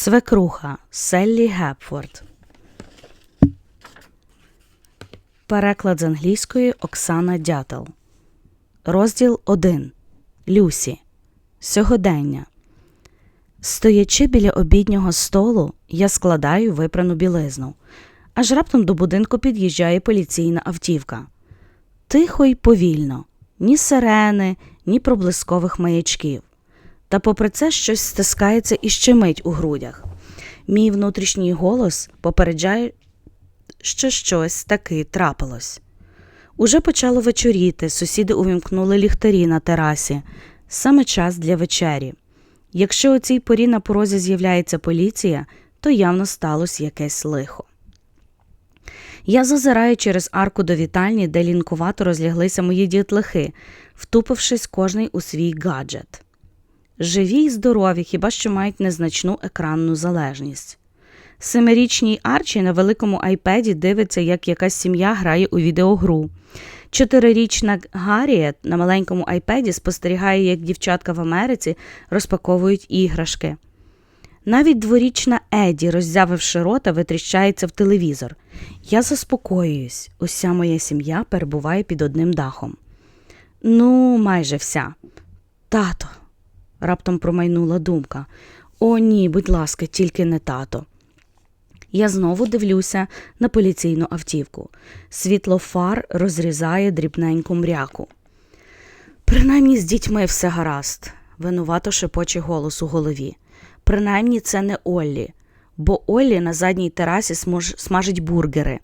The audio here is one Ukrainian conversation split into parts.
Свекруха Селлі Гепфорд. Переклад з англійської Оксана Дятел. Розділ 1. Люсі. Сьогодення. Стоячи біля обіднього столу, я складаю випрану білизну. Аж раптом до будинку під'їжджає поліційна автівка. Тихо й повільно, ні сирени, ні проблискових маячків. Та попри це щось стискається і щемить у грудях. Мій внутрішній голос попереджає, що щось таки трапилось. Уже почало вечоріти, сусіди увімкнули ліхтарі на терасі. Саме час для вечері. Якщо о цій порі на порозі з'являється поліція, то явно сталося якесь лихо. Я зазираю через арку до вітальні, де лінкувато розляглися мої дітлахи, втупившись кожний у свій гаджет. Живі й здорові, хіба що мають незначну екранну залежність. Семирічній Арчі на великому айпеді дивиться, як якась сім'я грає у відеогру. Чотирирічна Гарріет на маленькому айпеді спостерігає, як дівчатка в Америці розпаковують іграшки. Навіть дворічна Еді, роззявивши рота, витріщається в телевізор. Я заспокоююсь, уся моя сім'я перебуває під одним дахом. Ну, майже вся. Тато, раптом промайнула думка. О, ні, будь ласка, тільки не тато. Я знову дивлюся на поліційну автівку. Світло фар розрізає дрібненьку мряку. Принаймні з дітьми все гаразд, винувато шепоче голос у голові. Принаймні це не Оллі, бо Оллі на задній терасі смож... смажить бургери.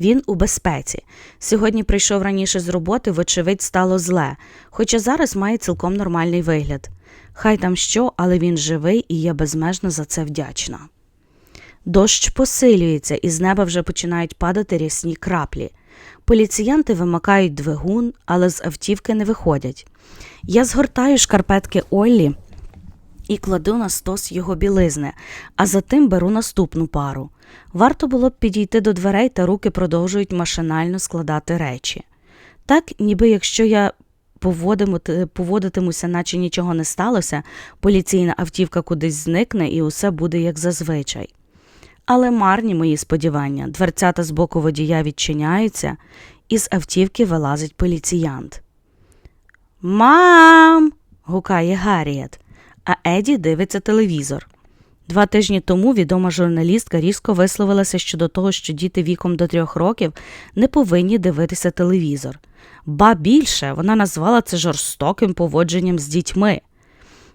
Він у безпеці. Сьогодні прийшов раніше з роботи, вочевидь, стало зле, хоча зараз має цілком нормальний вигляд. Хай там що, але він живий і я безмежно за це вдячна. Дощ посилюється, і з неба вже починають падати рясні краплі. Поліціянти вимикають двигун, але з автівки не виходять. Я згортаю шкарпетки Оллі і кладу на стос його білизни, а затим беру наступну пару. Варто було б підійти до дверей, та руки продовжують машинально складати речі. Так, ніби якщо я поводитимуся, наче нічого не сталося, поліційна автівка кудись зникне і усе буде як зазвичай. Але марні мої сподівання, дверцята з боку водія відчиняються, і з автівки вилазить поліціянт. Мам. гукає Гарріет, а Еді дивиться телевізор. Два тижні тому відома журналістка різко висловилася щодо того, що діти віком до трьох років не повинні дивитися телевізор. Ба більше вона назвала це жорстоким поводженням з дітьми.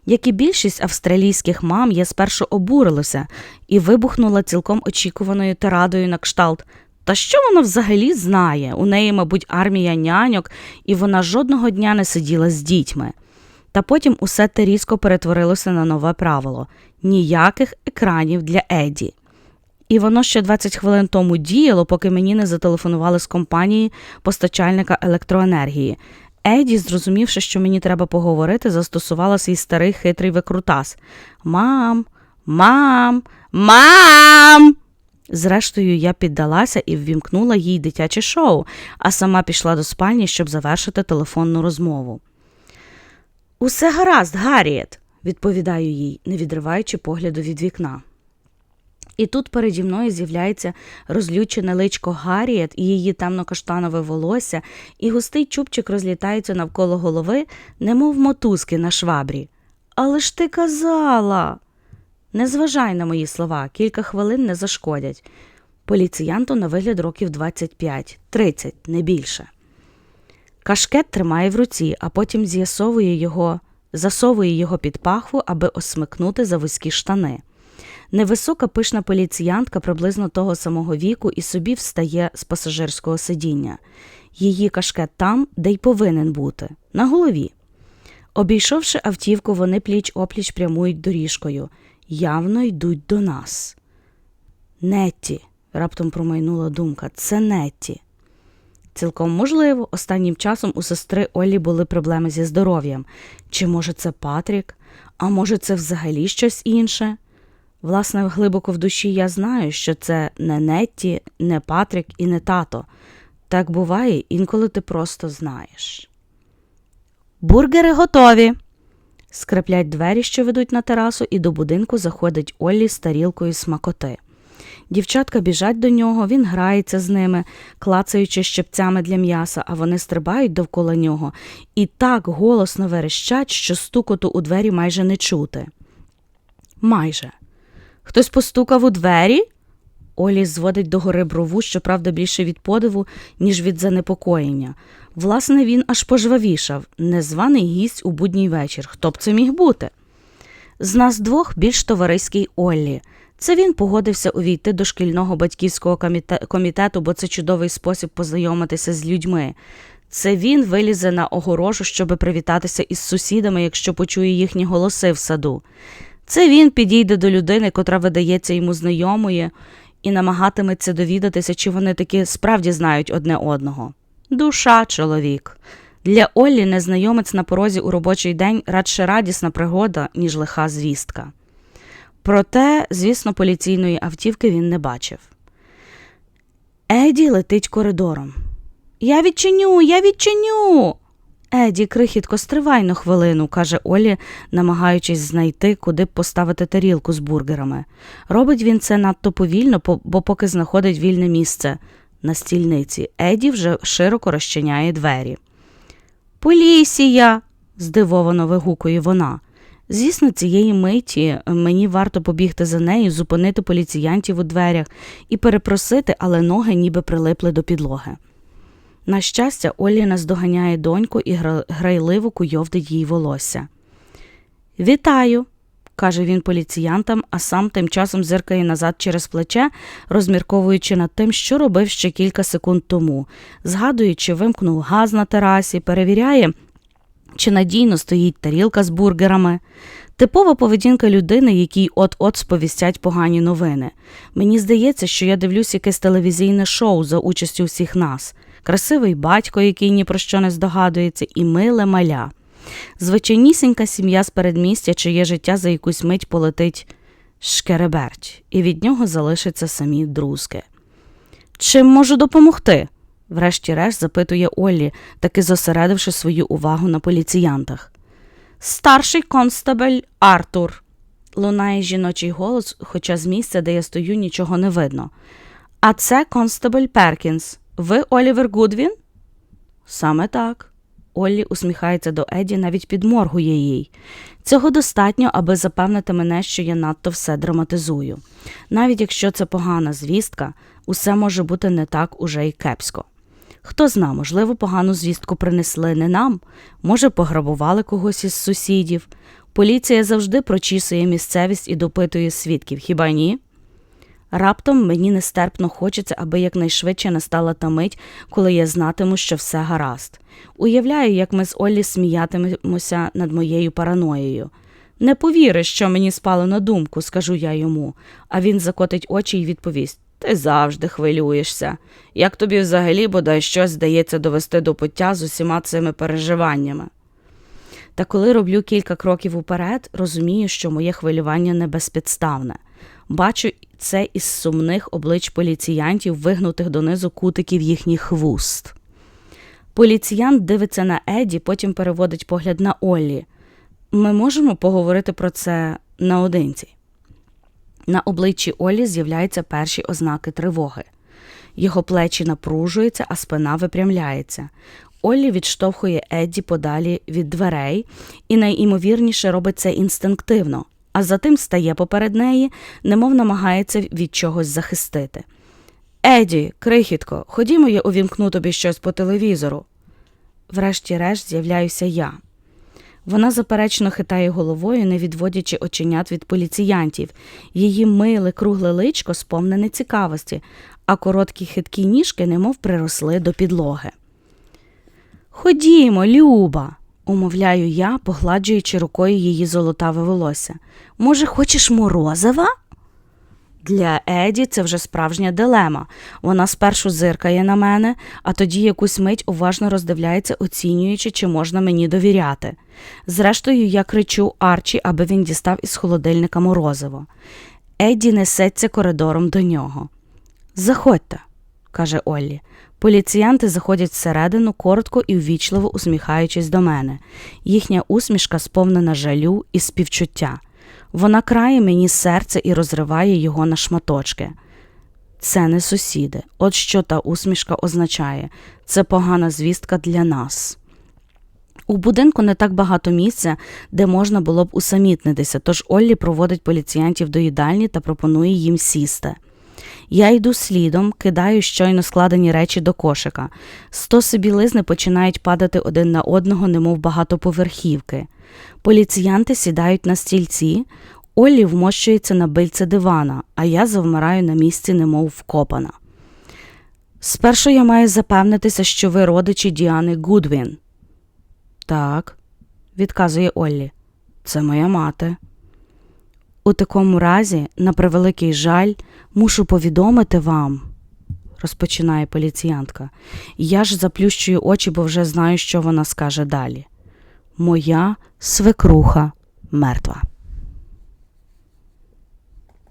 Як і більшість австралійських мам, я спершу обурилася і вибухнула цілком очікуваною тирадою на кшталт. Та що вона взагалі знає? У неї, мабуть, армія няньок, і вона жодного дня не сиділа з дітьми. Та потім усе те різко перетворилося на нове правило ніяких екранів для Еді. І воно ще 20 хвилин тому діяло, поки мені не зателефонували з компанії постачальника електроенергії. Еді, зрозумівши, що мені треба поговорити, застосувала свій старий хитрий викрутас. Мам, мам, мам. Зрештою, я піддалася і ввімкнула їй дитяче шоу, а сама пішла до спальні, щоб завершити телефонну розмову. Усе гаразд, Гарріет, відповідаю їй, не відриваючи погляду від вікна. І тут переді мною з'являється розлючене личко Гарріет і її темно-каштанове волосся, і густий чубчик розлітається навколо голови, немов мотузки на швабрі. Але ж ти казала. Не зважай на мої слова, кілька хвилин не зашкодять. Поліціянту на вигляд років 25, 30, не більше. Кашкет тримає в руці, а потім з'ясовує його, засовує його під пахву, аби осмикнути за вузькі штани. Невисока пишна поліціянтка приблизно того самого віку і собі встає з пасажирського сидіння. Її кашкет там, де й повинен бути, на голові. Обійшовши автівку, вони пліч опліч прямують доріжкою, явно йдуть до нас. Нетті, раптом промайнула думка, це Нетті. Цілком можливо, останнім часом у сестри Оллі були проблеми зі здоров'ям. Чи може це Патрік, а може це взагалі щось інше? Власне, глибоко в душі я знаю, що це не Нетті, не Патрік і не тато. Так буває, інколи ти просто знаєш. Бургери готові. Скриплять двері, що ведуть на терасу, і до будинку заходить Оллі з тарілкою смакоти. Дівчатка біжать до нього, він грається з ними, клацаючи щепцями для м'яса, а вони стрибають довкола нього і так голосно верещать, що стукоту у двері майже не чути. Майже. Хтось постукав у двері? Олі зводить догори брову, щоправда, більше від подиву, ніж від занепокоєння. Власне, він аж пожвавішав незваний гість у будній вечір. Хто б це міг бути? З нас двох більш товариський Оллі. Це він погодився увійти до шкільного батьківського комітету, бо це чудовий спосіб познайомитися з людьми. Це він вилізе на огорожу, щоб привітатися із сусідами, якщо почує їхні голоси в саду. Це він підійде до людини, котра видається йому знайомою, і намагатиметься довідатися, чи вони таки справді знають одне одного. Душа, чоловік. Для Оллі незнайомець на порозі у робочий день радше радісна пригода, ніж лиха звістка. Проте, звісно, поліційної автівки він не бачив. Еді летить коридором. Я відчиню, я відчиню. Еді, крихітко, стривай на хвилину, каже Олі, намагаючись знайти, куди б поставити тарілку з бургерами. Робить він це надто повільно, бо поки знаходить вільне місце на стільниці. Еді вже широко розчиняє двері. Полісія. здивовано вигукує вона. Звісно, цієї миті мені варто побігти за нею, зупинити поліціянтів у дверях і перепросити, але ноги ніби прилипли до підлоги. На щастя, Олі наздоганяє доньку і грайливо куйовдить їй волосся. Вітаю, каже він поліціянтам, а сам тим часом зиркає назад через плече, розмірковуючи над тим, що робив ще кілька секунд тому, згадуючи, вимкнув газ на терасі, перевіряє, чи надійно стоїть тарілка з бургерами. Типова поведінка людини, якій от-от сповістять погані новини. Мені здається, що я дивлюсь якесь телевізійне шоу за участю всіх нас. Красивий батько, який ні про що не здогадується, і миле маля. Звичайнісінька сім'я з передмістя, чиє життя за якусь мить полетить шкереберть, і від нього залишаться самі друзки. Чим можу допомогти? Врешті-решт запитує Оллі, таки зосередивши свою увагу на поліціянтах. Старший констабель Артур. Лунає жіночий голос, хоча з місця, де я стою, нічого не видно. А це констабель Перкінс. Ви Олівер Гудвін? Саме так. Оллі усміхається до Еді, навіть підморгує їй. Цього достатньо, аби запевнити мене, що я надто все драматизую. Навіть якщо це погана звістка, усе може бути не так уже й кепсько. Хто зна, можливо, погану звістку принесли не нам, може, пограбували когось із сусідів. Поліція завжди прочісує місцевість і допитує свідків, хіба ні? Раптом мені нестерпно хочеться, аби якнайшвидше настала та мить, коли я знатиму, що все гаразд. Уявляю, як ми з Оллі сміятимемося над моєю параноєю. Не повіриш, що мені спало на думку, скажу я йому, а він закотить очі і відповість Ти завжди хвилюєшся. Як тобі взагалі бодай щось здається довести до пуття з усіма цими переживаннями? Та коли роблю кілька кроків уперед, розумію, що моє хвилювання не безпідставне. Бачу це із сумних облич поліціянтів, вигнутих донизу кутиків їхніх вуст. Поліціянт дивиться на Еді, потім переводить погляд на Оллі. Ми можемо поговорити про це наодинці. На обличчі Оллі з'являються перші ознаки тривоги. Його плечі напружуються, а спина випрямляється. Оллі відштовхує Едді подалі від дверей і найімовірніше робить це інстинктивно, а затим стає поперед неї, немов намагається від чогось захистити. Еді, крихітко, ходімо, я увімкну тобі щось по телевізору. Врешті-решт з'являюся я. Вона заперечно хитає головою, не відводячи оченят від поліціянтів. Її миле кругле личко сповнене цікавості, а короткі хиткі ніжки немов приросли до підлоги. Ходімо, Люба, умовляю я, погладжуючи рукою її золотаве волосся. Може, хочеш морозива? Для Еді це вже справжня дилема. Вона спершу зиркає на мене, а тоді якусь мить уважно роздивляється, оцінюючи, чи можна мені довіряти. Зрештою, я кричу Арчі, аби він дістав із холодильника морозиво. Еді несеться коридором до нього. Заходьте, каже Оллі. Поліціянти заходять всередину, коротко і ввічливо усміхаючись до мене. Їхня усмішка сповнена жалю і співчуття. Вона крає мені серце і розриває його на шматочки. Це не сусіди. От що та усмішка означає. Це погана звістка для нас. У будинку не так багато місця, де можна було б усамітнитися, тож Оллі проводить поліціянтів до їдальні та пропонує їм сісти. Я йду слідом, кидаю щойно складені речі до кошика. Стоси білизни починають падати один на одного, немов багатоповерхівки. Поліціянти сідають на стільці, Оллі вмощується на бильце дивана, а я завмираю на місці, немов вкопана. Спершу я маю запевнитися, що ви родичі Діани Гудвін. Так, відказує Оллі. Це моя мати. У такому разі, на превеликий жаль, мушу повідомити вам, розпочинає поліціянтка. Я ж заплющую очі, бо вже знаю, що вона скаже далі. Моя свекруха мертва.